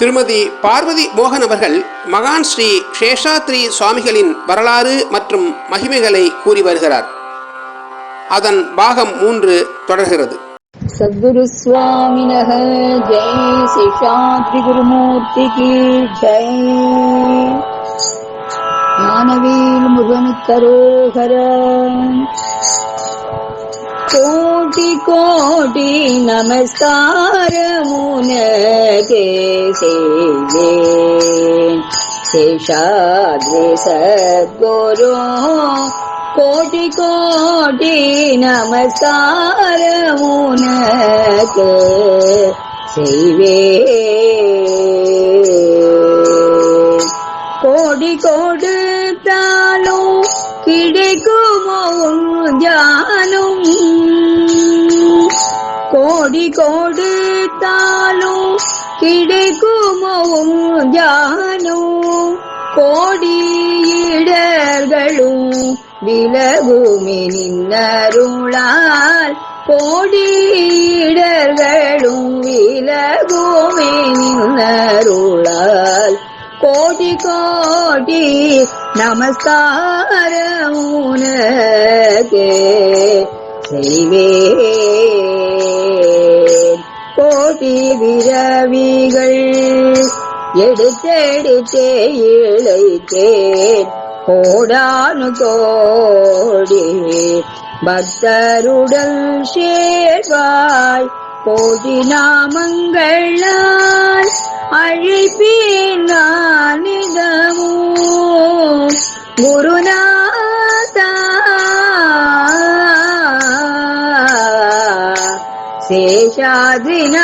திருமதி பார்வதி மோகன் அவர்கள் மகான் ஸ்ரீ சேஷாத்ரி சுவாமிகளின் வரலாறு மற்றும் மகிமைகளை கூறி வருகிறார். அதன் பாகம் மூன்று தொடர்கிறது. சத்குரு சுவாமினக ஜெய் சேஷாத்ரி குருமூர்த்திக்கு ஜெய். ஞானவேல் முருகனுக்கரோகரன் கோடி கோடி நமஸ்காரமுனகே செய்வேன் சேஷாத்ரி சத்குரு. கோட்டி கோடி நமஸ்காரமுனக்கு செய்வேன் கோடி கொடுத்தாலும் கிடைக்குமோ தியானம்? கோடி கொடுத்தாலும் கிடைக்குமோ தியானம் கோடி இடர்களும் விலகுமே நின்னருளால். கோடி இடர்களும் விலகுமே நின்னருளால். கோடி கோடி நமஸ்காரம் உனக்கு. செய்வேன் கோடி விரவிகள் எடுத்தெடுத்தே இழைத்தேன் கோடானு கோடி பக்தருடல் சேர்வாய். கோடி நாமங்களால் அழைப்பேன் நானிதான் சேஷாதிநாதா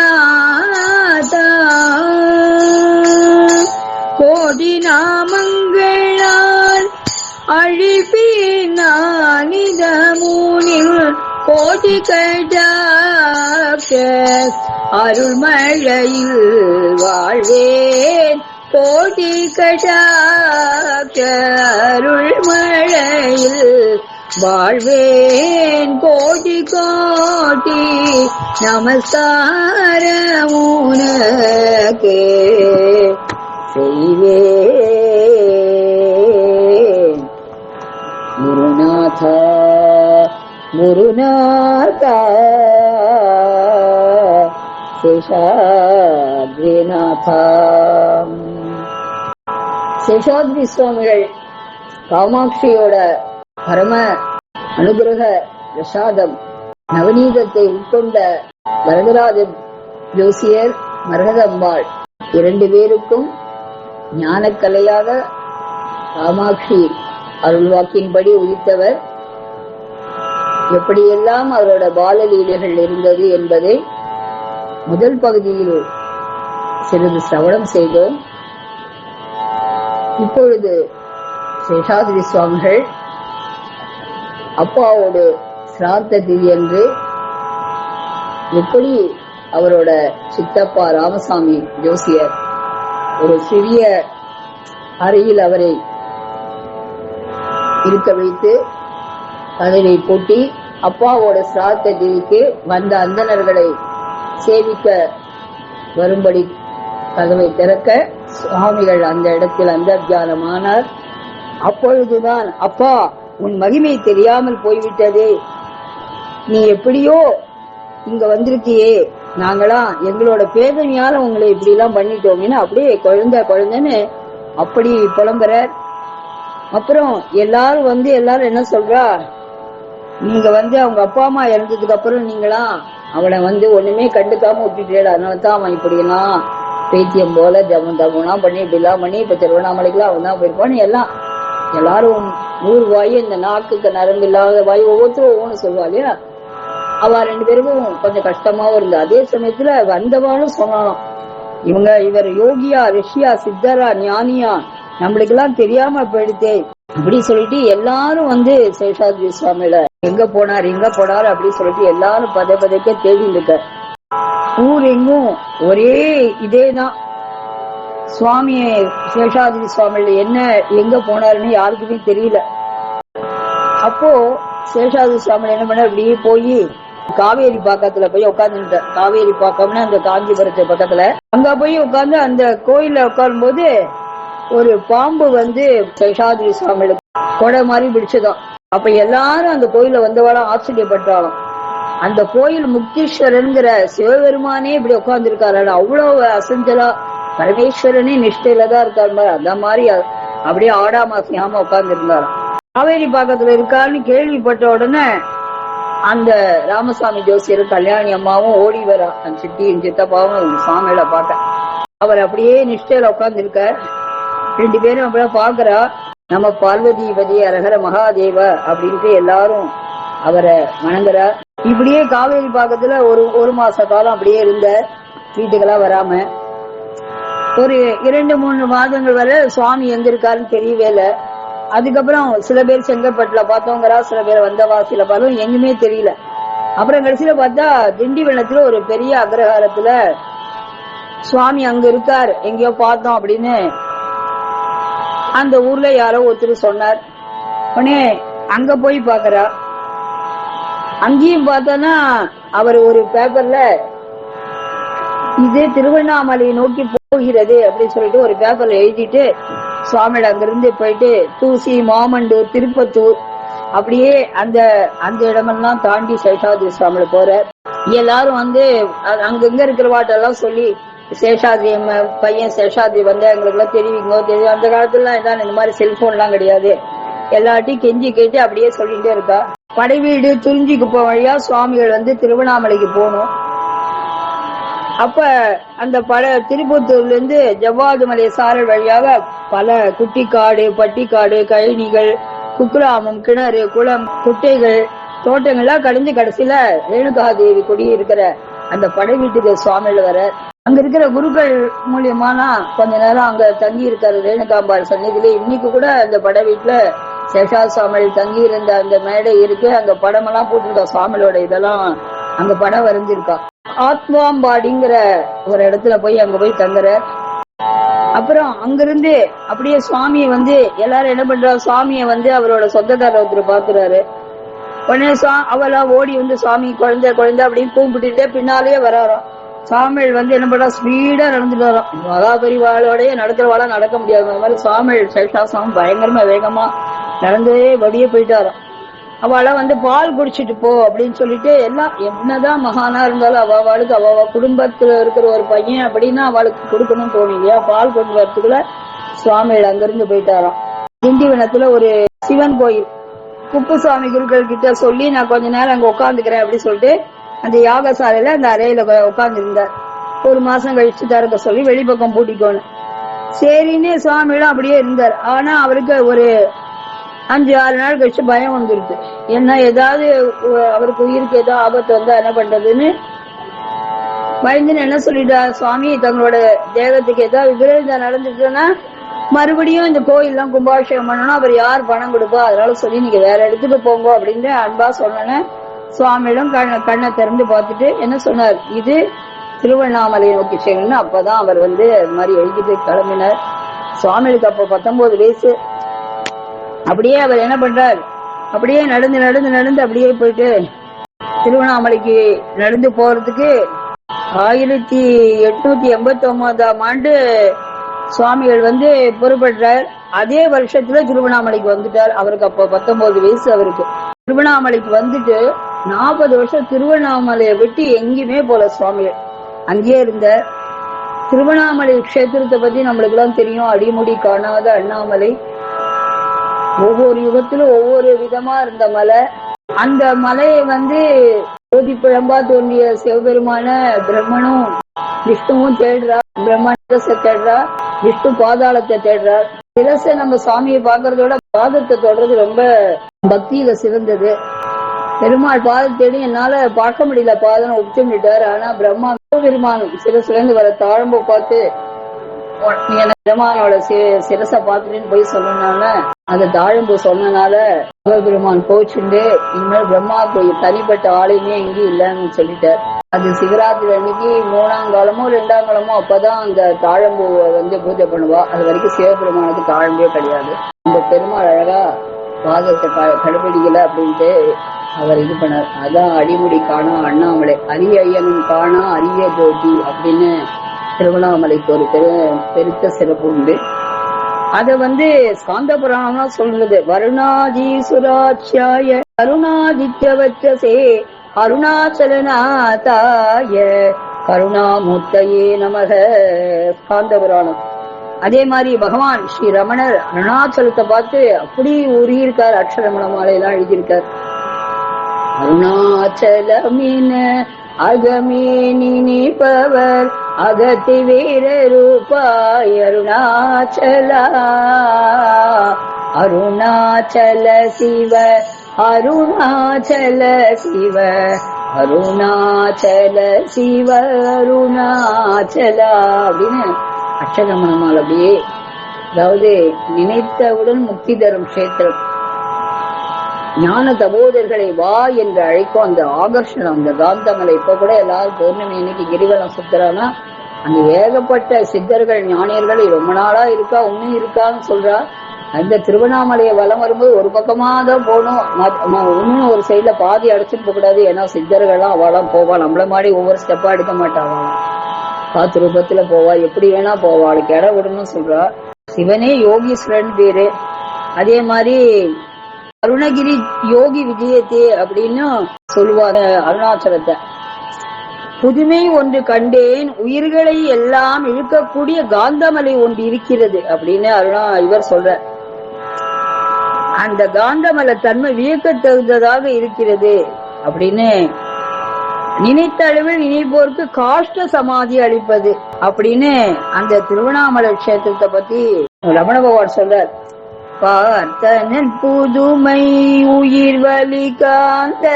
கோடி நாமங்களால் அழிப்பினிதமுனில் கோடி கடாக்க அருள்மழையில் வாழ்வேன். கோடி கடாக்க அருள்மழையில் வாழ்வேன் கோடி கோடி நமஸ்காரமுனக்கு செய்வேன். குருநாத குருநாத சேஷாத்ரிநாத. சேஷாத்ரி சுவாமிகள் காமாட்சியோட பரம அனுகிரக பிரசாதம். நவநீதத்தை உட்கொண்ட வரதராஜன் ஜோசியர் மரகதம்பாள் இரண்டு பேருக்கும் ஞானக்கலையாக காமாட்சி அருள்வாக்கின்படி உதித்தவர் எப்படியெல்லாம் அவரோட பாலலீலைகள் இருந்தது என்பதை முதல் பகுதியில் சிறிது சிரவணம் செய்தோம். இப்பொழுது சேஷாதிரி சுவாமிகள் அப்பாவோட சிரார்த்த திதி என்று எப்படி அவரோட சித்தப்பா ராமசாமி ஜோசியர் ஒரு சிறிய அறையில் அவரை இருக்க வைத்து கதவை பூட்டி அப்பாவோட சிரார்த்த திதிக்கு வந்த அந்தணர்களை சேவிக்க வரும்படி கதவை திறக்க சுவாமிகள் அந்த இடத்தில் அந்தர்ஜானமானார். அப்பொழுதுதான் அப்பா உன் மகிமை தெரியாமல் போய்விட்டதே. நீ எப்படியோ இங்க வந்திருக்கியே. நாங்களாம் எங்களோட பேதமையால உங்களை இப்படி எல்லாம் பண்ணிட்டோமேன்னு அப்படியே குழந்தை குழந்தைன்னு அப்படி புலம்புற அப்புறம் எல்லாரும் வந்து எல்லாரும் என்ன சொல்றா? நீங்க வந்து அவங்க அப்பா அம்மா இறந்ததுக்கு அப்புறம் நீங்களாம் அவனை வந்து ஒண்ணுமே கண்டுக்காம விட்டுட்டேடா அதனால தான் அவன் இப்படி எல்லாம் பேத்தியம் போல ஜமம் தமம்லாம் பண்ணி இப்படி எல்லாம் பண்ணி இப்ப திருவண்ணாமலைக்குலாம் அவன் தான் போயிருப்பான்னு எல்லாம் எல்லாரும் நூறு வாய் இந்த நாக்குக்கு நரம்பு இல்லாத வாய் ஒவ்வொருத்தரும் ஒவ்வொன்று சொல்லுவா இல்லையா? அவ ரெண்டு பேருக்கும் கொஞ்சம் கஷ்டமாவும் இருந்தது. அதே சமயத்துல வந்தவாளும் சொன்னாலும் இவங்க இவர் யோகியா ரிஷியா சித்தரா ஞானியா நம்மளுக்கு எல்லாம் தெரியாம போயிடுதே அப்படி சொல்லிட்டு எல்லாரும் வந்து சேஷாத்ரி சுவாமியில எங்க போனார் எங்க போனார்? அப்படி சொல்லிட்டு எல்லாரும் பதை பதைக்க தேடி இருக்க ஊர் எங்கும் ஒரே இதேதான். சுவாமி சேஷாதிரி சுவாமியில என்ன எங்க போனாருன்னு யாருக்குமே தெரியல. அப்போ சேஷாதிரி சுவாமி என்ன பண்ண அப்படியே போய் காவேரி பாக்கத்துல போய் உட்காந்துட்டேன் காவேரி பாக்கம்னு அந்த காஞ்சிபுரத்து பக்கத்துல. அங்க போய் உட்காந்து அந்த கோயில உட்காரும் போது ஒரு பாம்பு வந்து சேஷாதிரி சுவாமிகளுக்கு கொடை மாதிரி பிடிச்சதான். அப்ப எல்லாரும் அந்த கோயில வந்தவாளும் ஆச்சரியப்பட்டாலும் அந்த கோயில் முக்தீஸ்வரன்கிற சிவபெருமானே இப்படி உட்கார்ந்துருக்காரு. அவ்வளவு அசஞ்சலா பரமேஸ்வரனே நிஷ்டையில தான் இருக்காரு அந்த மாதிரி அப்படியே ஆடாம அசையாம உட்கார்ந்து இருந்தாராம் காவேரி பாக்கத்துல இருக்கான்னு கேள்விப்பட்ட உடனே அந்த ராமசாமி ஜோசியர் கல்யாணி அம்மாவும் ஓடி வரா அந்த சித்தியும் சித்தப்பாவும் சாமியில பார்க்க அவர் அப்படியே நிஷ்டையில உட்கார்ந்து இருக்க ரெண்டு பேரும் அப்படியே பாக்குறா நம்ம பார்வதிபதி அரகர மகாதேவ அப்படின்ட்டு எல்லாரும் அவரை வணங்குற. இப்படியே காவேரி பாக்கத்துல ஒரு ஒரு மாச காலம் அப்படியே இருந்த வீட்டுக்கெல்லாம் வராம. ஒரு இரண்டு மூணு மாதங்கள் வரை சுவாமி எங்க இருக்காருன்னு தெரியவே இல்லை. அதுக்கப்புறம் சில பேர் செங்கல்பட்டுல பார்த்தோங்கிறா சில பேர் வந்தவாசியில பார்த்தோம் எங்குமே தெரியல. அப்புறம் கடைசியில பார்த்தா திண்டிவனத்துல ஒரு பெரிய அக்ரஹாரத்துல சுவாமி அங்க இருக்கார். எங்கேயோ பார்த்தோம் அப்படின்னு அந்த ஊர்ல யாரோ ஒருத்தர் சொன்னார். உடனே அங்க போய் பாக்குறா அங்கேயும் பார்த்தோன்னா அவர் ஒரு பேப்பர்ல இது திருவண்ணாமலையை நோக்கி போகிறது அப்படின்னு சொல்லிட்டு ஒரு பேப்பர்ல எழுதிட்டு சுவாமியோட அங்கிருந்து போயிட்டு தூசி மாமண்டூர் திருப்பத்தூர் அப்படியே அந்த அந்த இடமெல்லாம் தாண்டி சேஷாதிரி சுவாமியில போற எல்லாரும் வந்து அங்கங்க இருக்கிற வாட்டெல்லாம் சொல்லி சேஷாதிரி பையன் சேஷாதிரி வந்து எங்களுக்கு எல்லாம் தெரிவிங்க தெரியும். அந்த காலத்துல எல்லாம் இந்த மாதிரி செல்போன் எல்லாம் கிடையாது. எல்லாட்டையும் கெஞ்சி கேட்டு அப்படியே சொல்லிட்டே இருக்கா. படைவீடு துறிஞ்சிக்கு போ வழியா சுவாமிகள் வந்து திருவண்ணாமலைக்கு போகணும். அப்ப அந்த பட திருப்பத்தூர்ல இருந்து ஜவ்வாது மலை சாரல் வழியாக பல குட்டிக்காடு பட்டிக்காடு கழனிகள் குக்கிராமம் கிணறு குளம் குட்டைகள் தோட்டங்கள்லாம் கடைஞ்சு கடைசியில ரேணுகாதேவி கொடி இருக்கிற அந்த படை வீட்டுக்கு சுவாமியில் வர அங்க இருக்கிற குருக்கள் மூலியமானா கொஞ்ச நேரம் அங்க தங்கி இருக்காரு ரேணுகாம்பாள் சந்நிதியில. இன்னைக்கு கூட அந்த படை வீட்டுல சேஷா சுவாமிகள் தங்கி இருந்த அந்த மேடை இருக்கு. அங்க படமெல்லாம் போட்டிருக்கா சுவாமியோட இதெல்லாம் அங்க படம் வரைஞ்சிருக்கா. ஆத்மாம்பாடிங்கிற ஒரு இடத்துல போய் அங்க போய் தங்குற அப்புறம் அங்கிருந்து அப்படியே சுவாமியை வந்து எல்லாரும் என்ன பண்றா? சுவாமிய வந்து அவரோட சொந்தக்காரர் ஒருத்தர் பாக்குறாரு உடனே சுவா அவளா ஓடி வந்து சுவாமி குழந்தை குழந்தை அப்படின்னு கூப்பிட்டுட்டே பின்னாலேயே வராறோம் சாமியல் வந்து என்ன பண்றா? ஸ்பீடா நடந்துட்டு வரோம் மகாபரிவாளோடய நடக்கிறவாளா நடக்க முடியாது அந்த மாதிரி சாமியல் சேஷாசம் பயங்கரமா வேகமா நடந்தே வடியே போயிட்டாராம் அவளை வந்து பால் குடிச்சிட்டு போ அப்படின்னு சொல்லிட்டு எல்லாம் என்னதான் மகானா இருந்தாலும் அவ அவளுக்கு அவ குடும்பத்துல இருக்கிற ஒரு பையன் அப்படின்னா அவளுக்கு கொடுக்கணும்னு தோணும் இல்லையா? பால் கொண்டு வரத்துக்குள்ள சுவாமிகள் அங்கிருந்து போயிட்டாராம். திண்டிவனத்துல ஒரு சிவன் கோயில். குப்புசாமி குருக்கள் கிட்ட சொல்லி நான் கொஞ்ச நேரம் அங்க உட்காந்துக்கிறேன் அப்படின்னு சொல்லிட்டு அந்த யாகசாலையில அந்த அறையில உட்காந்துருந்தார் ஒரு மாசம் கழிச்சு திறக்க சொல்லி வெளிப்பக்கம் பூட்டிக்கோன்னு. சரின்னு சுவாமிகளும் அப்படியே இருந்தார். ஆனா அவருக்கு ஒரு அஞ்சு ஆறு நாள் கழிச்சு பயம் வந்துருது. என்ன ஏதாவது அவருக்கு உயிருக்கு ஏதோ ஆபத்து வந்தா என்ன பண்றதுன்னு பயந்துன்னு என்ன சொல்லிட்டா? சுவாமி தங்களோட தேகத்துக்கு ஏதாவது விபரீதம் நடந்துச்சுன்னா மறுபடியும் இந்த கோயில்லாம் கும்பாபிஷேகம் பண்ணணும் அவர் யார் பணம் கொடுப்பா? அதனால சொல்லி நீங்க வேற இடத்துக்கு போங்க அப்படின்னு அன்பா சொன்னேன்னு சுவாமியிடம் கண்ணை கண்ணை திறந்து பார்த்துட்டு என்ன சொன்னார்? இது திருவண்ணாமலை நோக்கி செய்யணும்னு அப்பதான் அவர் வந்து அது மாதிரி எழுதிட்டு கிளம்பினார். சுவாமிகளுக்கு அப்போ பத்தொன்பது வயசு. அப்படியே அவர் என்ன பண்றார்? அப்படியே நடந்து நடந்து நடந்து அப்படியே போயிட்டு திருவண்ணாமலைக்கு நடந்து போறதுக்கு ஆயிரத்தி எட்நூத்தி எண்பத்தி ஒன்பதாம் ஆண்டு சுவாமிகள் வந்து புறப்படுறார் அதே வருஷத்துல திருவண்ணாமலைக்கு வந்துட்டார். அவருக்கு அப்போ பத்தொன்பது வயசு அவருக்கு. திருவண்ணாமலைக்கு வந்துட்டு நாற்பது வருஷம் திருவண்ணாமலையை விட்டு எங்கேயுமே போல சுவாமிகள். அங்கேயே இருந்தார். திருவண்ணாமலை க்ஷேத்திரத்தை பத்தி நம்மளுக்கு எல்லாம் தெரியும். அடிமுடி காணாத அண்ணாமலை ஒவ்வொரு யுகத்திலும் ஒவ்வொரு விதமா இருந்த மலை. அந்த மலையை வந்து ஜோதி பிழம்பா தோன்றிய சிவபெருமான பிரம்மனும் விஷ்ணுவும் தேடுறா. பிரம்மணத்தை தேடுறா விஷ்ணு பாதாளத்தை தேடுறார் சிரசை நம்ம சாமியை பார்க்கறதோட பாதத்தை தொடர்றது ரொம்ப பக்தியில சிறந்தது. பெருமாள் பாதம் தேடி என்னால பார்க்க முடியல. பாதம் ஒப்பிட்டு ஆனா பிரம்மா பெருமானும் சிரசுலேருந்து வர தாழம்ப பார்த்து பெருமானோட சி- சிரசை பார்த்துட்டுன்னு போய் சொன்னனால அந்த தாழம்பு சொன்னனால சிவபெருமான் கோச்சுண்டு இனிமேல் கோயில் தனிப்பட்ட ஆலயமே எங்கேயும் இல்லைன்னு சொல்லிட்டார். அது சிவராத்திரி அன்னைக்கு மூணாம் காலமோ ரெண்டாம் காலமோ அப்பதான் அந்த தாழம்பூவை வந்து பூஜை பண்ணுவா. அது வரைக்கும் சிவபெருமானுக்கு தாழம்பே கிடையாது. இந்த பெருமாள் அழகா பாதத்தை க- கடைபிடிக்கல அப்படின்ட்டு அவர் இது பண்ணார். அதான் அடிமுடி காணா அண்ணாமலை. அரிய ஐயனும் காணா அரிய ஜோதி அப்படின்னு திருவண்ணாமலைக்கு ஒரு பெரு பெருத்த சிறப்பு உண்டு. அத வந்து ஸ்காந்த சொல்றது வருணாதீசுராட்சியாய கருணாதித்யவச்சசே அருணாச்சலநாதாய கருணாமூர்த்தையே நமக ஸ்காந்த அதே மாதிரி பகவான் ஸ்ரீ ரமணர் அருணாச்சலத்தை பார்த்து அப்படி உருகியிருக்கார் அக்ஷரமண மாலையெல்லாம் எழுதியிருக்கார். அருணாச்சலமின அகமே நினைப்பவர் அகத்தி வீர ரூபாய் அருணாச்சலா. அருணாச்சல சிவ அருணாச்சல சிவ அருணாச்சல சிவ அருணாச்சலா அப்படின்னு அக்ஷகமனமால் அப்படியே அதாவது நினைத்தவுடன் முக்தி தரும் கஷேத்திரம். ஞான தபோதர்களை வா என்று அழைக்கும் அந்த ஆகர்ஷணம் அந்த காந்தமலை. இப்ப கூட எல்லாரும் பௌர்ணமி இன்னைக்கு கிரிவலம் சுத்துறானா அங்க ஏகப்பட்ட சித்தர்கள் ஞானியர்கள் ரொம்ப நாளா இருக்கா? இன்னும் இருக்கான்னு சொல்றா. அந்த திருவண்ணாமலையை வலம் வரும்போது ஒரு பக்கமா தான் போகணும். மத்- இன்னும் ஒரு சைடில் பாதி அடைச்சிட்டு போகக்கூடாது கூடாது. ஏன்னா சித்தர்கள்லாம் அவளாம் போவா. நம்மள மாதிரி ஒவ்வொரு ஸ்டெப்பா எடுக்க மாட்டாங்க காத்து ரூபத்துல போவா. எப்படி வேணா போவா. அவளுக்கு இடம் விடணும்னு சொல்றா. சிவனே யோகீஸ்வரன் பேரு. அதே மாதிரி அருணகிரி யோகி விஜயத்தே அப்படின்னு சொல்லுவாங்க அருணாச்சலத்தை. புதுமை ஒன்று கண்டேன் உயிர்களை எல்லாம் இழுக்கக்கூடிய காந்தமலை ஒன்று இருக்கிறது அப்படின்னு அருணா இவர் சொல்ற அந்த காந்தமலை தன்மை வியக்க தகுந்ததாக இருக்கிறது அப்படின்னு நினைத்த அளவில் நினைப்போருக்கு காஷ்ட சமாதி அளிப்பது அப்படின்னு அந்த திருவண்ணாமலை க்ஷேத்திரத்தை பத்தி ரமண பகவான் சொல்றார். பார்த்தனன் புதுமை உயிர் வலி காந்த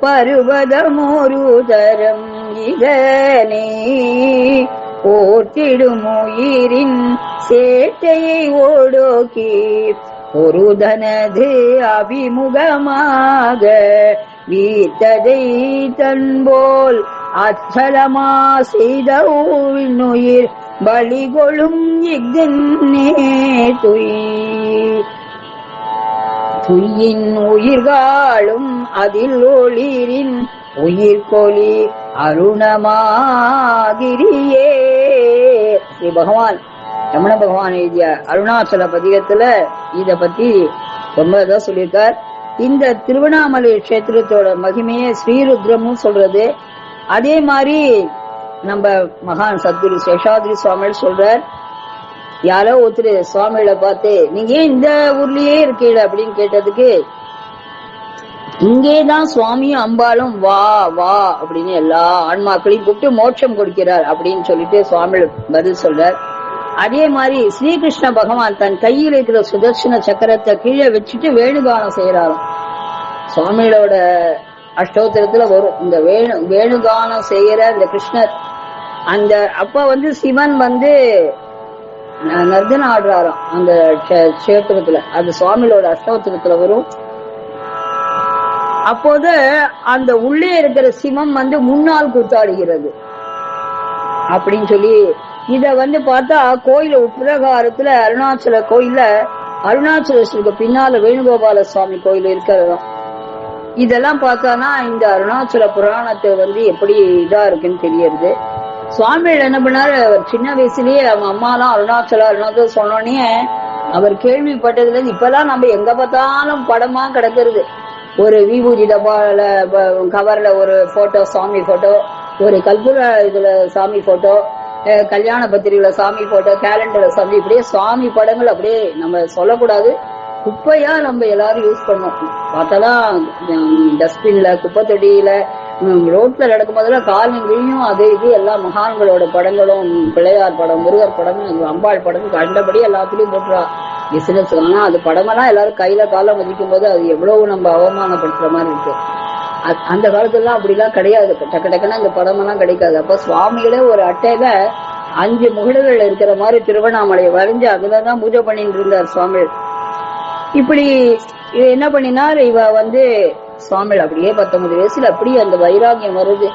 பருவதமொரு தரம் இதனே. போர்த்திடும் உயிரின் சேட்டையை ஓடோக்கி ஒருதனது அபிமுகமாக வீத்ததை தன்போல் அச்சலமா செய்த உயிர் பலிகொளும் இஃதென்னே துய் துய்யின் உயிர்காலும் அதில் ஒளிரின் உயிர்கொலி அருணமாகிரியே ஸ்ரீ பகவான் ரமண பகவான் எழுதிய அருணாச்சல பதிகத்துல இத பத்தி ரொம்ப இதாக சொல்லியிருக்கார். இந்த திருவண்ணாமலை கஷேத்திரத்தோட மகிமையை ஸ்ரீருத்ரமும் சொல்றது. அதே மாதிரி நம்ம மகான் சத்குரு சேஷாதிரி சுவாமிகள் சொல்றார் யாரோ ஒருத்தர் சுவாமிகளை பார்த்து நீங்க ஏன் இந்த ஊர்லயே இருக்கீங்க? அப்படின்னு கேட்டதுக்கு இங்கேதான் சுவாமியும் அம்பாலும் வா வா அப்படின்னு எல்லா ஆன்மாக்களையும் கூப்பிட்டு மோட்சம் கொடுக்கிறார் அப்படின்னு சொல்லிட்டு சுவாமிகள் பதில் சொல்றார். அதே மாதிரி ஸ்ரீகிருஷ்ண பகவான் தன் கையில் இருக்கிற சுதர்சன சக்கரத்தை கீழே வச்சுட்டு வேணுகானம் செய்யறாராம் சுவாமிகளோட அஷ்டோத்திரத்துல வரும். இந்த வேணு வேணுகானம் செய்யற இந்த கிருஷ்ணர் அந்த அப்ப வந்து சிவன் வந்து நர்தன ஆடுறாராம் அந்த க்ஷே- அந்த அது சுவாமிகளோட வரும். அப்போது அந்த உள்ளே இருக்கிற சிவம் வந்து முன்னால் கூத்தாடுகிறது. அப்படின்னு சொல்லி இத வந்து பார்த்தா கோயில உப்பிரகாரத்துல அருணாச்சல கோயில அருணாச்சலேஸ்வருக்கு பின்னால வேணுகோபால சுவாமி கோயில் இருக்கிறதாம் இதெல்லாம் பார்த்தானா இந்த அருணாச்சல புராணத்தை வந்து எப்படி இதா இருக்குன்னு தெரியறது. சுவாமிகள் என்ன பண்ணாரு? அவர் சின்ன வயசுலயே அவங்க அம்மாலாம் அருணாச்சலா அருணாச்சல சொன்னோடனே அவர் கேள்விப்பட்டதுல இருந்து இப்பெல்லாம் நம்ம எங்க பார்த்தாலும் படமா கிடக்குறது. ஒரு விபூதி டப்பால கவர்ல ஒரு போட்டோ சாமி போட்டோ ஒரு கல்புர இதுல சாமி போட்டோ கல்யாண பத்திரிகையில சாமி போட்டோ கேலண்டர்ல சாமி இப்படியே சுவாமி படங்கள் அப்படியே நம்ம சொல்லக்கூடாது. குப்பையா நம்ம எல்லாரும் யூஸ் பண்ணோம் பார்த்தாலாம் டஸ்ட்பின்ல குப்பை தொட்டியில ரோட்ல நடக்கும் போதெல்லாம் காலங்களிலும் அதே இது எல்லா மகான்களோட படங்களும் பிள்ளையார் படம் முருகர் படம் அம்பாள் படம் கண்டபடி எல்லாத்துலயும் போட்டுறா பிசினஸ் ஆனா அது படமெல்லாம் எல்லாரும் கையில காலை மதிக்கும் போது அது எவ்வளவு நம்ம அவமானப்படுத்துற மாதிரி இருக்கு. அந்த காலத்துலலாம் அப்படிலாம் கிடையாது. டக்கு டக்குன்னு அந்த படமெல்லாம் கிடைக்காது. அப்ப சுவாமிகளே ஒரு அட்டையில அஞ்சு முகடுகள் இருக்கிற மாதிரி திருவண்ணாமலையை வரைஞ்சு அதுலதான் பூஜை பண்ணிட்டு இருந்தார் சுவாமிகள். இப்படி என்ன பண்ணினார்? இவ வந்து சுவாமிகள் அப்படியே பத்தொன்பது வயசுல அப்படியே அந்த வைராகியம் வருது.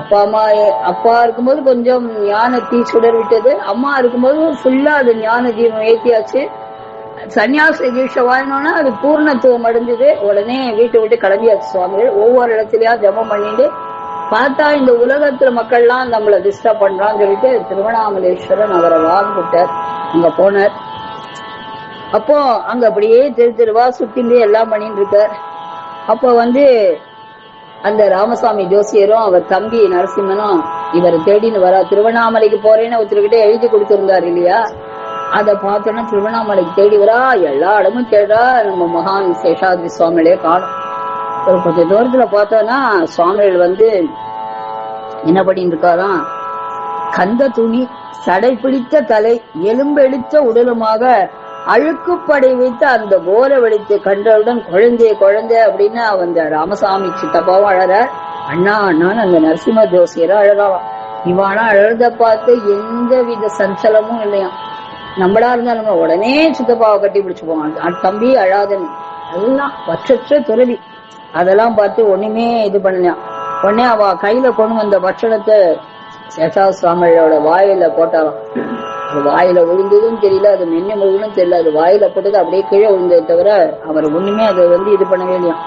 அப்பா அம்மா அப்பா இருக்கும்போது கொஞ்சம் ஞான தீ சுடர் விட்டது. அம்மா இருக்கும்போது ஃபுல்லா அது ஞான தீபம் ஏத்தியாச்சு. சன்னியாச தீட்சை வாங்கினோன்னா அது பூர்ணத்துவம் அடைஞ்சது. உடனே வீட்டை விட்டு கிளம்பியாச்சு சுவாமிகள். ஒவ்வொரு இடத்துலயா ஜபம் பண்ணிட்டு பார்த்தா இந்த உலகத்துல மக்கள்லாம் நம்மளை டிஸ்டர்ப் பண்றான்னு சொல்லிட்டு திருவண்ணாமலேஸ்வரன் அவரை வாழ்ந்துட்டார் அங்க போனார். அப்போ அங்க அப்படியே தெரு தெருவா சுத்திட்டு எல்லாம் பண்ணிட்டு இருக்கார். அப்போ வந்து அந்த ராமசாமி ஜோசியரும் அவர் தம்பி நரசிம்மனும் இவரை தேடின்னு வரா திருவண்ணாமலைக்கு போறேன்னு ஒருத்தர்கிட்ட எழுதி கொடுத்திருந்தார் இல்லையா? அதை பார்த்தோன்னா திருவண்ணாமலைக்கு தேடி வரா எல்லா இடமும் தேடா நம்ம மகான் சேஷாதி சுவாமிகளே காணும். ஒரு கொஞ்ச தூரத்துல பார்த்தோன்னா சுவாமிகள் வந்து என்ன பண்ணிட்டு இருக்காராம் கந்த துணி சடை பிடித்த தலை எலும்பெடுத்த உடலுமாக அழுக்குப்படை வைத்து அந்த போர வெடித்து கண்டவுடன் குழந்தை குழந்தை அப்படின்னு அந்த ராமசாமி சித்தப்பாவும் அழற. அண்ணா அண்ணான்னு அந்த நரசிம்ம ஜோசியரை அழறாவாம் இவானா அழுத பார்த்து எந்த வித சஞ்சலமும் இல்லையா. நம்மளா இருந்தாலும் உடனே சித்தப்பாவை கட்டி பிடிச்சு போவான். தம்பி அழாதன் எல்லாம் வற்றற்ற துறவி. அதெல்லாம் பார்த்து ஒண்ணுமே இது பண்ணலாம் உடனே அவ கையில கொண்டு வந்த பட்சணத்தை சேஷா சுவாமியோட வாயில போட்டாராம். அது வாயில விழுந்ததும் தெரியல அது மென்னு முழுதும் தெரியல. அது வாயில போட்டது அப்படியே கீழே விழுந்ததை தவிர அவர் ஒண்ணுமே அதை வந்து இது பண்ணவே இல்லையாம்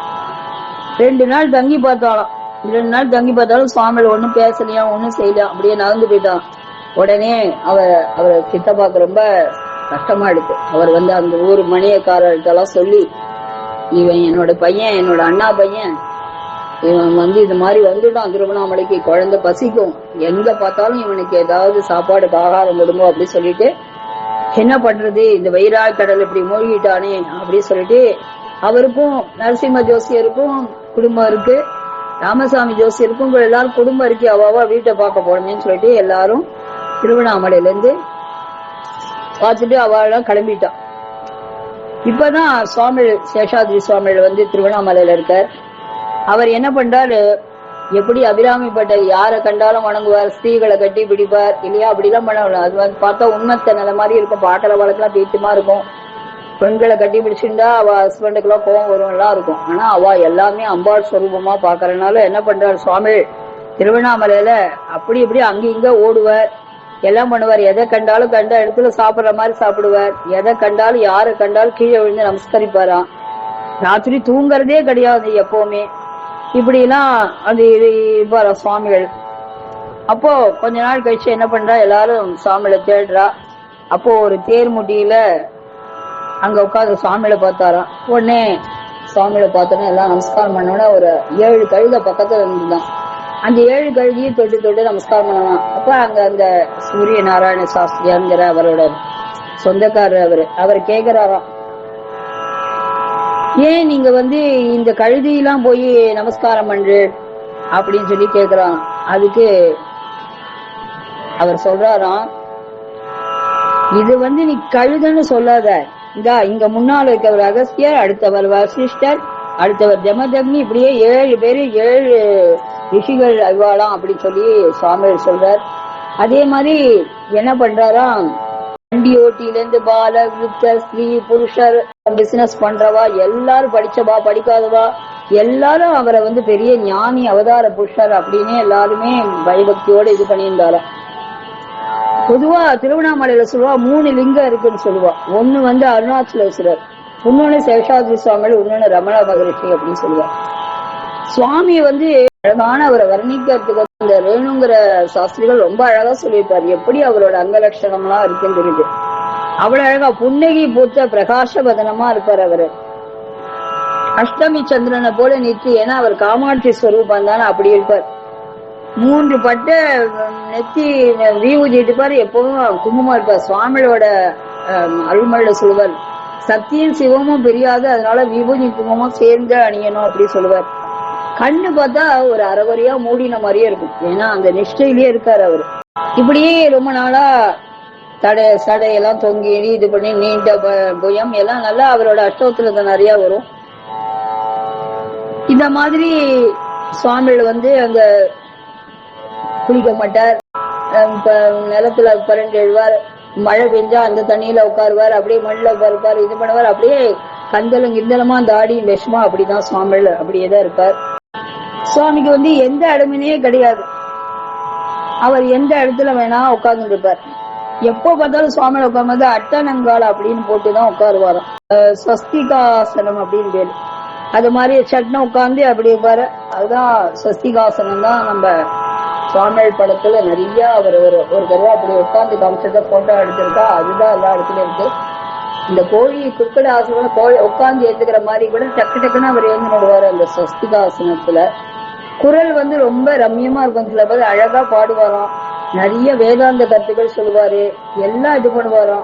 ரெண்டு நாள் தங்கி பார்த்தாலாம் ரெண்டு நாள் தங்கி பார்த்தாலும் சுவாமிகள் ஒண்ணும் பேசலையா ஒண்ணும் செய்யலையா? அப்படியே நடந்து போயிட்டான். உடனே அவர் அவரை சித்தப்பாக்கு ரொம்ப கஷ்டமா இருக்கு. அவர் வந்து அந்த ஊர் மணியக்காரர்கிட்டலாம் சொல்லி இவன் என்னோட பையன் என்னோட அண்ணா பையன் இவன் வந்து இது மாதிரி வந்துட்டான் திருவண்ணாமலைக்கு. குழந்தை பசிக்கும். எங்க பார்த்தாலும் இவனுக்கு ஏதாவது சாப்பாடு ஆகாரம் கொடுங்க அப்படின்னு சொல்லிட்டு என்ன பண்றது? இந்த வைரா கடல் இப்படி மூழ்கிட்டானே அப்படின்னு சொல்லிட்டு அவருக்கும் நரசிம்ம ஜோசியருக்கும் குடும்பம் இருக்கு. ராமசாமி ஜோசியருக்கும் எல்லாரும் குடும்பம் இருக்கு. அவாவா வீட்டை பார்க்க போனேன்னு சொல்லிட்டு எல்லாரும் திருவண்ணாமலையில இருந்து பார்த்துட்டு அவெல்லாம் கிளம்பிட்டான் இப்பதான் சுவாமி சேஷாதிரி சுவாமிகள் வந்து திருவண்ணாமலையில இருக்கார். அவர் என்ன பண்றாரு? எப்படி அபிராமிப்பட்ட யாரை கண்டாலும் வணங்குவார்? ஸ்திரீகளை கட்டி பிடிப்பார். இல்லையா? அப்படிலாம் பண்ண அது வந்து பார்த்தா உண்மைத்தன மாதிரி இருக்கும். பாட்டில வழக்கெல்லாம் பீட்டுமா இருக்கும். பெண்களை கட்டி பிடிச்சிருந்தா அவ ஹஸ்பண்டுக்கெல்லாம் கோவம் வரும் எல்லாம் இருக்கும். ஆனா அவ எல்லாமே அம்பாள் ஸ்வரூபமா பாக்குறதுனால என்ன பண்றாரு சுவாமி? திருவண்ணாமலையில அப்படி இப்படி அங்க இங்க ஓடுவார். எல்லாம் பண்ணுவார். எதை கண்டாலும் கண்ட இடத்துல சாப்பிடுற மாதிரி சாப்பிடுவார். எதை கண்டாலும் யாரை கண்டாலும் கீழே விழுந்து நமஸ்கரிப்பாராம். ராத்திரி தூங்குறதே கிடையாது எப்பவுமே. இப்படிலாம் அது இது சுவாமிகள். அப்போ கொஞ்ச நாள் கழிச்சு என்ன பண்றா? எல்லாரும் சுவாமியில தேடுறா. அப்போ ஒரு தேர் முட்டியில அங்க உட்காந்து சுவாமியில பார்த்தாராம் உடனே சுவாமியில பார்த்தோன்னே எல்லாம் நமஸ்காரம் பண்ணோட ஒரு ஏழு கழுத பக்கத்துல இருந்துதான். அந்த ஏழு கழுதியும் தொட்டு தொட்டு நமஸ்காரம் பண்ணலாம். அப்ப அங்க அந்த சூரிய நாராயண சாஸ்திரியாங்கிற அவரோட சொந்தக்காரர் அவரு. அவர் கேக்குறாராம். ஏன் நீங்க வந்து இந்த கழுதியெல்லாம் போய் நமஸ்காரம் பண்று? அப்படின்னு சொல்லி கேக்குறான் அதுக்கு அவர் சொல்றாராம் இது வந்து நீ கழுதுன்னு சொல்லாத. இந்த இங்க முன்னால் இருக்கிறவர் அகஸ்தியர் அடுத்தவர் வசிஷ்டர் அடுத்தவர் ஜமதக்னி இப்படியே ஏழு பேரு ஏழு ரிஷிகள் அழ்வாளாம் அப்படின்னு சொல்லி சுவாமிகள் சொல்றார். அதே மாதிரி என்ன பண்றாராம்? வண்டியோட்டில இருந்து பால விருத்த ஸ்ரீ புருஷர் பிசினஸ் பண்றவா எல்லாரும் படிச்சவா படிக்காதவா எல்லாரும் அவரை வந்து பெரிய ஞானி அவதார புருஷர் அப்படின்னு எல்லாருமே பயபக்தியோட இது பண்ணியிருந்தாரு. பொதுவா திருவண்ணாமலையில சொல்லுவா மூணு லிங்கம் இருக்குன்னு சொல்லுவா. ஒண்ணு வந்து அருணாச்சலேஸ்வரர் இன்னொன்னு சேஷாத்ரி சுவாமிகள் இன்னொன்னு ரமண மகரிஷி அப்படின்னு சொல்லுவார் சுவாமி வந்து அழகான அவரை வர்ணிக்கிறதுக்கு அந்த ரேணுங்கிற சாஸ்திரிகள் ரொம்ப அழகா சொல்லியிருப்பார். எப்படி அவரோட அங்கலட்சணம்லாம் இருக்குன்னு தெரியுது. அவ்வளவு அழகா புன்னகி பூத்த பிரகாச வதனமா இருப்பார் அவரு. அஷ்டமி சந்திரனை போல நித்தி ஏன்னா அவர் காமாட்சி ஸ்வரூபம் தானே அப்படி இருப்பார். மூன்று பட்ட நெத்தி விபூதி இருப்பார் எப்பவும் குங்குமம் இருப்பார். சுவாமியோட அஹ், அருள்மொழியில சொல்லுவார். சக்தியும் சிவமும் பிரியாது அதனால விபூஜி குங்குமம் சேர்ந்து அணியணும் அப்படி சொல்லுவார். கண்ணு பார்த்தா ஒரு அரைவரையா மூடின மாதிரியே இருக்கும். ஏன்னா அந்த நிஷ்டையிலேயே இருக்காரு அவரு. இப்படியே ரொம்ப நாளா தடை சடையெல்லாம் தொங்கி இது பண்ணி நீண்ட புயம் எல்லாம் நல்லா அவரோட அஷ்டோத்திரத்தை நிறைய வரும். இந்த மாதிரி சுவாமிகள் வந்து அங்க குளிக்க மாட்டார். நிலத்துல பரண்டு எழுவார். மழை பெஞ்சா அந்த தண்ணியில உட்காருவார். அப்படியே மண்ணில் உட்காருப்பார் இது பண்ணுவார். அப்படியே கந்தலும் கிந்தலமா தாடி விஷமா அப்படிதான் சுவாமிகள் அப்படியே தான் இருப்பார். சுவாமிக்கு வந்து எந்த இடமுனே கிடையாது. அவர் எந்த இடத்துல வேணா உட்கார்ந்து இருப்பார் எப்போ பார்த்தாலும் சுவாமியில உட்காரும்போது அட்டனங்கால் அப்படின்னு போட்டுதான் உட்காருவாராம். ஸ்வஸ்திகாசனம் அப்படின்னு பேரு. அது மாதிரி சட்னம் உட்காந்து அப்படி இருப்பாரு. அதுதான் ஸ்வஸ்திகாசனம் தான் நம்ம சுவாமிகள் படத்துல நிறைய அவர் ஒரு ஒரு தடவை அப்படி உட்காந்து காமிச்சத போட்டோ எடுத்திருக்கா. அதுதான் எல்லா இடத்துலயும் இருக்கு. இந்த கோழி குக்கட ஆசனம் கோழி உட்காந்து ஏத்துக்கிற மாதிரி கூட டக்கு டக்குன்னு அவர் எழுந்து நடுவார் அந்த ஸ்வஸ்திகாசனத்துல. குரல் வந்து ரொம்ப ரம்யமா இருக்கும். சில பேர் அழகா பாடுவாராம். நிறைய வேதாந்த கருத்துக்கள் சொல்லுவாரு. எல்லாம் இது பண்ணுவாராம்.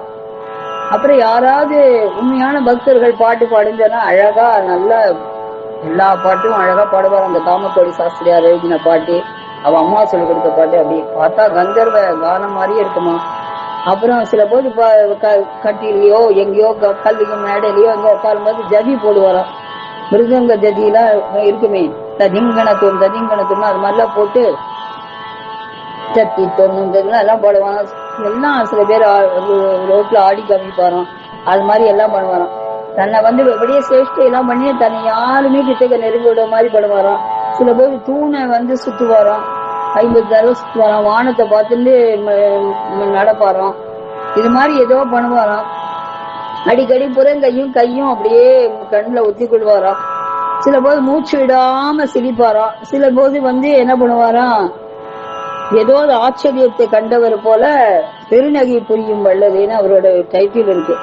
அப்புறம் யாராவது உண்மையான பக்தர்கள் பாட்டு பாடுன்னு சொன்னா அழகா நல்ல எல்லா பாட்டும் அழகா பாடுவார் அந்த காமக்கோடி சாஸ்திரியார் எழுதின பாட்டு அவ அம்மா சொல்லி கொடுத்த பாட்டு அப்படி பார்த்தா கந்தர்வ கானம் மாதிரியே இருக்குமா? அப்புறம் சில போது க- கட்டிலையோ எங்கேயோ கல்லுக்கு மேடையிலயோ எங்கோ உட்காரும்போது ஜதி போடுவாராம். மிருதங்க ஜதியெல்லாம் இருக்குமே. ததிங்கணத்துவம் ததிங்கணத்துவம் அது மாதிரிலாம் போட்டு சத்தி தொண்ணுங்கிறதுலாம் எல்லாம் போடுவாங்க. எல்லாம் சில பேர் ரோட்ல ஆடி காமிப்பாராம். அது மாதிரி எல்லாம் பண்ணுவாராம். தன்னை வந்து எப்படியே சேஷ்டி எல்லாம் பண்ணி தன்னை யாருமே கிட்டக்க நெருங்கி விட மாதிரி பண்ணுவாராம். சில பேர் தூணை வந்து சுத்துவாராம். ஐம்பது தடவை சுத்துவாராம். வானத்தை பார்த்துட்டு ம- நடப்பாராம். இது மாதிரி ஏதோ பண்ணுவாராம். அடிக்கடி புறங்கையும் கையும் அப்படியே கண்ணுல ஒத்தி கொள்வாராம் சில போது மூச்சு விடாம சிரிப்பாராம் சில போது வந்து என்ன பண்ணுவாராம் ஏதோ ஒரு ஆச்சரியத்தை கண்டவர் போல பெருநகை புரியும் வல்லதுன்னு அவரோட டைட்டில் இருக்கு.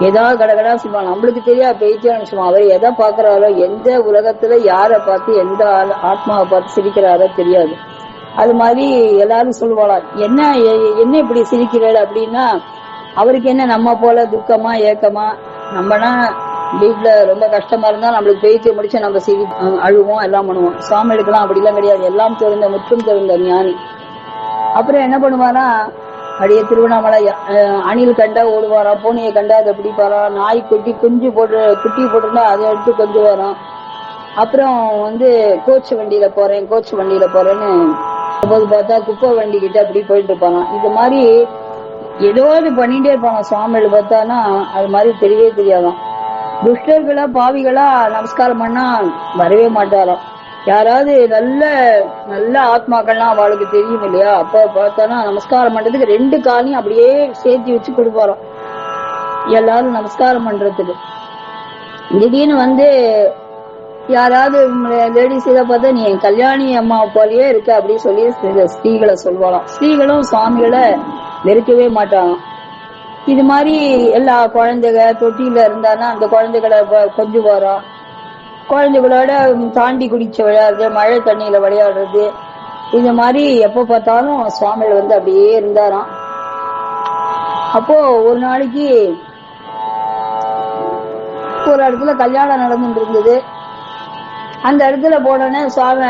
ஏதாவது கடகடா சும்மா நம்மளுக்கு தெரியா பேச்சான்னு சும்மா. அவர் எதை பாக்குறாரோ எந்த உலகத்துல யாரை பார்த்து எந்த ஆத்மாவை பார்த்து சிரிக்கிறாரோ தெரியாது. அது மாதிரி எல்லாரும் சொல்லுவாளாம் என்ன என்ன இப்படி சிரிக்கிறாள்? அப்படின்னா அவருக்கு என்ன நம்ம போல துக்கமா ஏக்கமா? நம்மனா வீட்டுல ரொம்ப கஷ்டமா இருந்தா நம்மளுக்கு பேச்சு முடிச்சு நம்ம சிரி அழுவோம் எல்லாம் பண்ணுவோம். சுவாமிகளுக்கெல்லாம் அப்படிலாம் கிடையாது. எல்லாம் தெரிந்த முற்றும் தெரிந்த ஞானி. அப்புறம் என்ன பண்ணுவாரா? அப்படியே திருவண்ணாமலை அணில் கண்டா ஓடுவாரா? பூனையை கண்டா அதை பிடிப்பாரா? நாய் குட்டி குஞ்சு போட்டு குட்டி போட்டிருந்தா அதை எடுத்து கொஞ்சம் வரும் அப்புறம் வந்து கோச்சு வண்டியில போறேன் கோச்சு வண்டியில போறேன்னு போது பார்த்தா குப்பை வண்டி கிட்ட அப்படி போயிட்டு இருப்பாங்க இது மாதிரி ஏதோ இது பண்ணிட்டே இருப்பாங்க சுவாமிகள் பார்த்தானா அது மாதிரி தெரியவே தெரியாதான். துஷ்டர்களா பாவிகளா நமஸ்காரம் பண்ணா வரவே மாட்டாராம். யாராவது நல்ல நல்ல ஆத்மாக்கள்லாம் அவளுக்கு தெரியும் இல்லையா? அப்ப பார்த்தானா நமஸ்காரம் பண்றதுக்கு ரெண்டு காலையும் அப்படியே சேர்த்து வச்சு கொடுப்பாராம். எல்லாரும் நமஸ்காரம் பண்றதுக்கு. திடீர்னு வந்து யாராவது லேடிஸ் இதை பார்த்தா நீ என் கல்யாணி அம்மா போலயே இருக்க அப்படின்னு சொல்லி ஸ்ரீகளை சொல்லுவாளாம். ஸ்ரீகளும் சுவாமிகளை வெறுக்கவே மாட்டாங்க இது மாதிரி எல்லா குழந்தைக தொட்டியில இருந்தானா அந்த குழந்தைகளை கொஞ்சம் வரும் குழந்தைகளோட தாண்டி குடிச்சு விளையாடுறது மழை தண்ணியில விளையாடுறது இந்த மாதிரி எப்ப பார்த்தாலும் சுவாமிகள் வந்து அப்படியே இருந்தாராம். அப்போ ஒரு நாளைக்கு ஒரு இடத்துல கல்யாணம் நடந்துட்டு இருந்தது. அந்த இடத்துல போனோடனே சாமி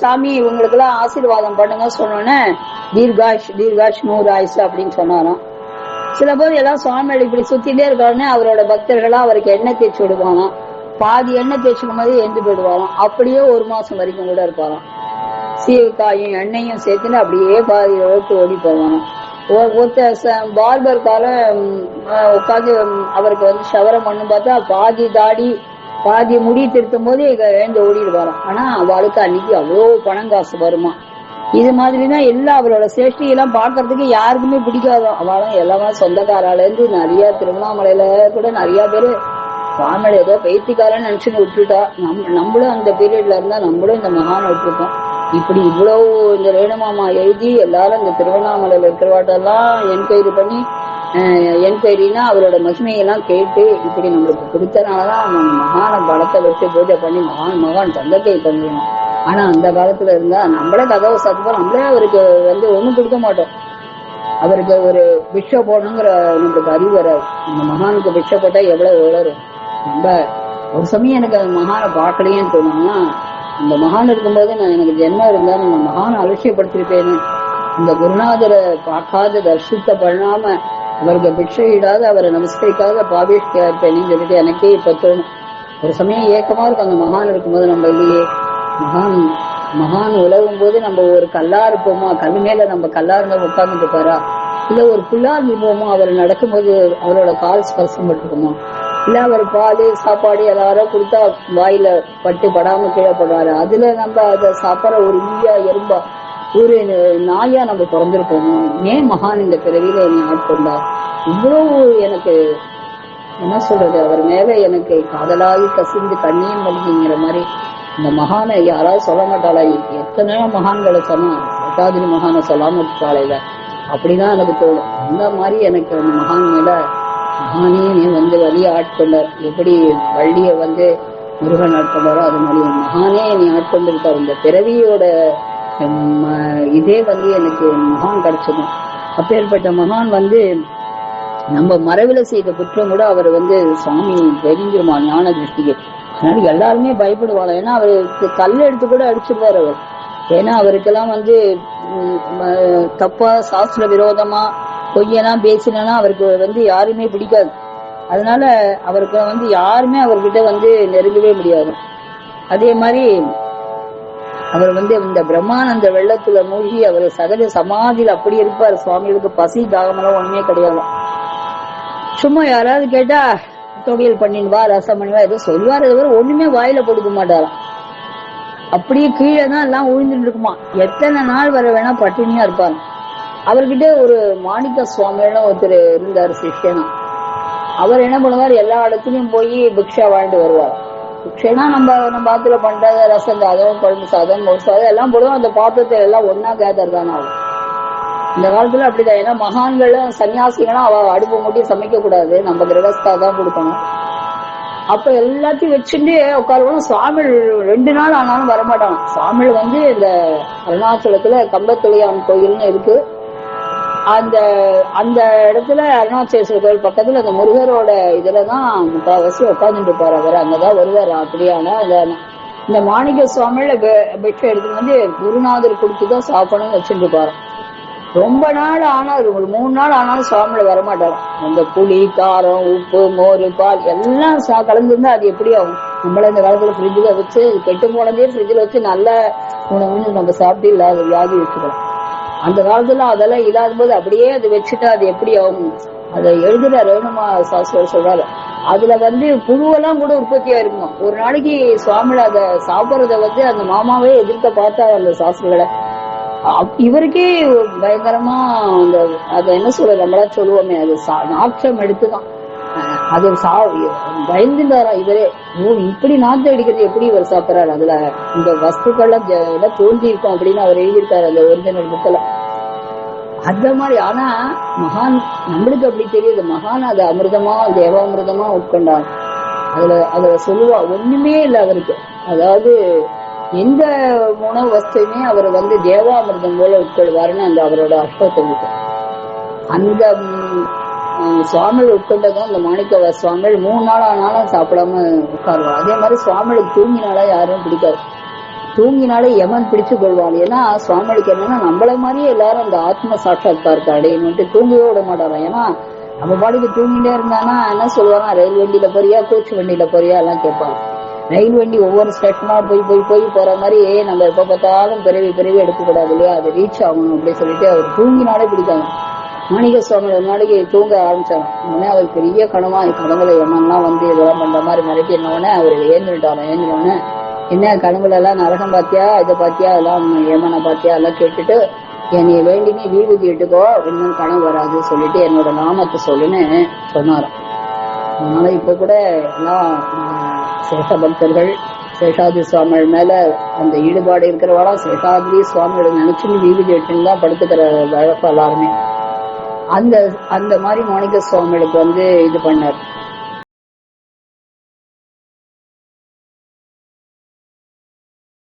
சாமி இவங்களுக்கு எல்லாம் ஆசீர்வாதம் பண்ணுங்க சொன்னோன்னே தீர்காஷ் தீர்காஷ் நூறு ஆயுசு அப்படின்னு சொன்னாராம். சில பேர் எல்லாம் சுவாமிகள் இப்படி சுத்திட்டே இருக்காருன்னு அவரோட பக்தர்களா அவருக்கு எண்ணெய் தேய்ச்சி விடுவாராம். பாதி எண்ணெய் தேய்ச்சிக்கும் போது எழுந்து போயிடுவாராம். அப்படியே ஒரு மாசம் வரைக்கும் கூட இருப்பாராம். சீவக்காயும் எண்ணெயும் சேர்த்துன்னு அப்படியே பாதி ஓட்டு ஓடி போவாராம். ஒருத்த பார்பர் கால உட்காந்து அவருக்கு வந்து சவரம் பண்ணு பார்த்தா பாதி தாடி பாதி முடி திருத்தும் போது இங்க எழுந்து ஓடிடுவாராம் ஆனா அவளுக்கு அன்னைக்கு அவ்வளோ பணம் காசு வருமா? இது மாதிரிதான் எல்லாம் அவரோட சேஷ்டி எல்லாம் பாக்குறதுக்கு யாருக்குமே பிடிக்காதான் அவளும் எல்லாமே சொந்தக்காரால இருந்து நிறைய திருவண்ணாமலையில கூட நிறைய பேரு ராமன் ஏதோ பைத்தியக்காரன்னு நினைச்சுன்னு விட்டுட்டா. நம் நம்மளும் அந்த பீரியட்ல இருந்தா நம்மளும் இந்த மகான் விட்டுருக்கோம் இப்படி இவ்வளவு இந்த ரேணுமாமா எழுதி எல்லாரும் இந்த திருவண்ணாமலையில இருக்கிறவாட்டெல்லாம் என்கொயரி பண்ணி என்கொயரினா அவரோட மகிமையெல்லாம் கேட்டு இப்படி நம்மளுக்கு கொடுத்தனாலதான் அவன் மகான பலத்தை வச்சு பூஜை பண்ணி மகான் மகான் தந்தத்தை பண்ணணும் ஆனா அந்த காலத்துல இருந்தா நம்மளே தகவல் சத்துப்போம் நம்மளே அவருக்கு வந்து ஒண்ணும் கொடுக்க மாட்டோம். அவருக்கு ஒரு பிக்ஷை போடணுங்கிற நம்மளுக்கு அறிவு வராது. இந்த மகானுக்கு பிக்ஷை போட்டா எவ்வளவு வளரும். ரொம்ப ஒரு சமயம் எனக்கு அந்த மகானை பார்க்கலையேன்னு தோணும்னா அந்த மகான் இருக்கும்போது நான் எனக்கு ஜென்மம் இருந்தா நான் மகானை அலட்சியப்படுத்திருப்பேன்னு இந்த குருநாதரை பார்க்காத தர்ஷித்த பண்ணாம அவருக்கு பிக்ஷையிடாத அவரை நமஸ்கரிக்காத பாபிஷ்டியா இருப்பேன்னு சொல்லிட்டு எனக்கே இப்ப தோணும். ஒரு சமயம் ஏக்கமா இருக்கும் அந்த மகான் இருக்கும்போது நம்ம இல்லையே. மகான் மகான் உலவும் போது நம்ம ஒரு கல்லா இருப்போமா? கல் மேல நம்ம கல்லா இருந்தா உட்கார்ந்துட்டு இருப்பாரா இல்ல ஒரு புல்லா இருப்போமோ அவர் நடக்கும்போது அவரோட கால் ஸ்பர்சம் பட்டுக்குமா இல்ல அவர் பால் சாப்பாடு எல்லாரும் கொடுத்தா வாயில பட்டு படாம கீழே போடுவாரு. அதுல நம்ம அதை சாப்பிட ஒரு ஈயா எறும்பா ஒரு நாயா நம்ம பிறந்திருக்கோம்? ஏன் மகான் இந்த பிறவியில என்னை ஆட்கொண்டார் இவ்வளவு எனக்கு என்ன சொல்றது அவர் மேல எனக்கு காதலாகி கசிந்து கண்ணியம் வலிங்கிற மாதிரி. இந்த மகானை யாராவது சொல்ல மாட்டாளா? எத்தனையோ மகான்களை சொன்னா சட்டாதிரி மகானை சொல்லாம விட்டாளையில அப்படிதான் எனக்கு தோணும். அந்த மாதிரி எனக்கு அந்த மகான் மேல மகானே வந்து வழியை ஆட்கொண்டார் எப்படி வள்ளியை வந்து முருகன் ஆட்கொண்டாரோ அது மாதிரி. மகானே என்னை ஆட்கொண்டிருக்கார் இந்த பிறவியோட இதே வந்து எனக்கு மகான் கிடைச்சதும் அப்பேற்பட்ட மகான் வந்து நம்ம மரபில செய்த குற்றம் கூட அவர் வந்து சாமி தெரிஞ்சிருமா ஞான திருஷ்டிக்கு. அதனால எல்லாருமே பயப்படுவாங்க. ஏன்னா அவருக்கு கல் எடுத்து கூட அடிச்சிருவார் அவர். ஏன்னா அவருக்கெல்லாம் வந்து தப்பா சாஸ்திர விரோதமா பொய்யெல்லாம் பேசினா அவருக்கு வந்து யாருமே பிடிக்காது. அதனால அவருக்கு வந்து யாருமே அவர்கிட்ட வந்து நெருங்கவே முடியாது. அதே மாதிரி அவர் வந்து இந்த பிரம்மானந்த வெள்ளத்துல மூழ்கி அவர் சகஜ சமாதியில் அப்படி இருப்பார் சுவாமிகளுக்கு பசி தாகமெல்லாம் ஒண்ணுமே கிடையாது. சும்மா யாராவது கேட்டா தொகையில் பண்ணின்னு வா ரசம் பண்ணிவா ஏதோ சொல்லுவார் தவிர ஒண்ணுமே வாயில கொடுக்க மாட்டாராம். அப்படியே கீழே தான் எல்லாம் உழுந்துட்டு இருக்குமா. எத்தனை நாள் வர வேணா பட்டினியா இருப்பாங்க அவர்கிட்ட ஒரு மாணிக்க சுவாமின்னு ஒருத்தர் இருந்தார் சிஷ்யனா. அவர் என்ன பண்ணுவார் எல்லா இடத்துலயும் போய் பிக்ஷா வாழ்ந்து வருவார். பிக்ஷைனா நம்ம நம்ம ஆத்துல பண்றது ரசம் சாதம் குழம்பு சாதம் மோர் சாதம் எல்லாம் போடுவோம். அந்த பாத்திரத்தை எல்லாம் ஒன்னா கேதர் தானே ஆகும் இந்த காலத்துல அப்படிதான். ஏன்னா மகான்களும் சன்னியாசிகளும் அவ அடுப்பு மூட்டி சமைக்க கூடாது. நம்ம கிரகஸ்தா தான் கொடுக்கணும். அப்ப எல்லாத்தையும் வச்சுட்டு உட்காருவோம். சுவாமி ரெண்டு நாள் ஆனாலும் வரமாட்டான் சுவாமிகள் வந்து இந்த அருணாச்சலத்துல கம்பத்துளையான் கோயில்னு இருக்கு. அந்த அந்த இடத்துல அருணாச்சலேஸ்வரர் கோயில் பக்கத்துல அந்த முருகரோட இதுலதான் முக்கால்வாசி உட்காந்துட்டு இருப்பார் அவர். அங்கதான் வருவார் அப்படியான அந்த இந்த மாணிக்க சுவாமியில பெட்ஷை எடுத்துட்டு வந்து குருநாதர் கொடுத்துதான் சாப்பிடணும்னு வச்சுட்டு இருப்பாரு ரொம்ப நாள் ஆனால் ஒரு மூணு நாள் ஆனாலும் சுவாமியில வரமாட்டாராம் அந்த புளி காரம் உப்பு மோர் பால் எல்லாம் சா கலந்துருந்தா அது எப்படி ஆகும்? நம்மள இந்த காலத்துல ஃப்ரிட்ஜில் வச்சு கெட்டு போனதே ஃப்ரிட்ஜில் வச்சு நல்ல உணவுன்னு நம்ம சாப்பிட்டு இல்லாத வியாதி வச்சுக்கலாம் அந்த காலத்துல அதெல்லாம் இல்லாத போது அப்படியே அது வச்சுட்டா அது எப்படி ஆகும்? அதை எழுதுற ரேணுமா சாஸ்திரம் சொல்றாரு. அதுல வந்து புழுவெல்லாம் கூட உற்பத்தியா இருக்குமா ஒரு நாளைக்கு சுவாமியில அதை சாப்பிட்றத வந்து அந்த மாமாவே எதிர்க்க பார்த்தா அந்த சாஸ்திரங்களை அப்- இவருக்கே பயங்கரமா அந்த அதை என்ன சொல்ற நம்மளா சொல்லுவோமே அது சா- நாற்றம் எடுத்துதான். அது சா பயந்துட்டாரா இவரே? இப்படி நாத்து அடிக்கிறது எப்படி இவர் சாப்பிடுறாரு? அதுல இந்த வஸ்துக்கள்லாம் எல்லாம் தோன்றி இருக்கும் அப்படின்னு அவர் எழுதியிருக்காரு அந்த ஒரிஜினல் புக்கில் அந்த மாதிரி ஆனா மகான் நம்மளுக்கு அப்படி தெரியுது. மகான் அது அமிர்தமா தேவாமிர்தமா உட்கொண்டான். அதுல அதுல சொல்லுவா ஒண்ணுமே இல்லை அவருக்கு. அதாவது எந்த உணவு வஸ்துமே அவர் வந்து தேவாமிர்தம் போல உட்கொள்வாருன்னு அந்த அவரோட அர்த்தத்தை அந்த சுவாமிகள் உட்கொண்டதும் அந்த மாணிக்க சுவாமிகள் மூணு நாள் ஆனாலும் சாப்பிடாம உட்காருவார் அதே மாதிரி சுவாமிகளுக்கு தூங்கினாலே யாரும் பிடிக்காது. தூங்கினாலே யமன் பிடிச்சு கொள்வான். ஏன்னா சுவாமிகளுக்கு என்னன்னா நம்மள மாதிரியே எல்லாரும் அந்த ஆத்ம சாட்சாத்காரத்தை அடையணும்ட்டு தூங்கவே விட மாட்டாரான் ஏன்னா நம்ம பாடிக்கு தூங்கிட்டே இருந்தானா என்ன சொல்லுவாங்க ரயில் வண்டியில போறியா கோச்சு வண்டியில போறியா? எல்லாம் கேட்பாங்க ரயில் வண்டி ஒவ்வொரு ஸ்டேஷனா போய் போய் போய் போற மாதிரி நம்ம எப்ப பார்த்தாலும் பிறவி பிறவி எடுக்கக்கூடாது இல்லையா? அது ரீச் ஆகணும் அப்படின்னு சொல்லிட்டு அவர் தூங்கினாலே பிடிக்காங்க மாணிக சுவாமி ஒரு நாளைக்கு தூங்க ஆரம்பிச்சாங்க. உடனே அவர் பெரிய கனவா கனவுல எண்ணம்லாம் வந்து இதெல்லாம் பண்ற மாதிரி மிரட்டி என்ன அவர் ஏந்துட்டாங்க ஏந்தினோடனே என்ன கனவுல எல்லாம் நரகம் பாத்தியா இதை பாத்தியா எல்லாம் ஏமனை பாத்தியா எல்லாம் கேட்டுட்டு என்னை வேண்டி நீ வீபூதி இட்டுக்கோ இன்னும் கனவு வராது சொல்லிட்டு என்னோட நாமத்தை சொல்லுன்னு சொன்னாராம். அதனால இப்ப கூட எல்லாம் சேஷ பக்தர்கள் சேஷாதி சுவாமிகள் மேல அந்த ஈடுபாடு இருக்கிறவாடா சேஷாதிரி சுவாமியோட நினைச்சுன்னு வீபூதி எடுத்துன்னு தான் படுத்துக்கிற வழக்கம் எல்லாருமே. அந்த அந்த மாதிரி மாணிக்க சுவாமிகளுக்கு வந்து இது பண்ணார்.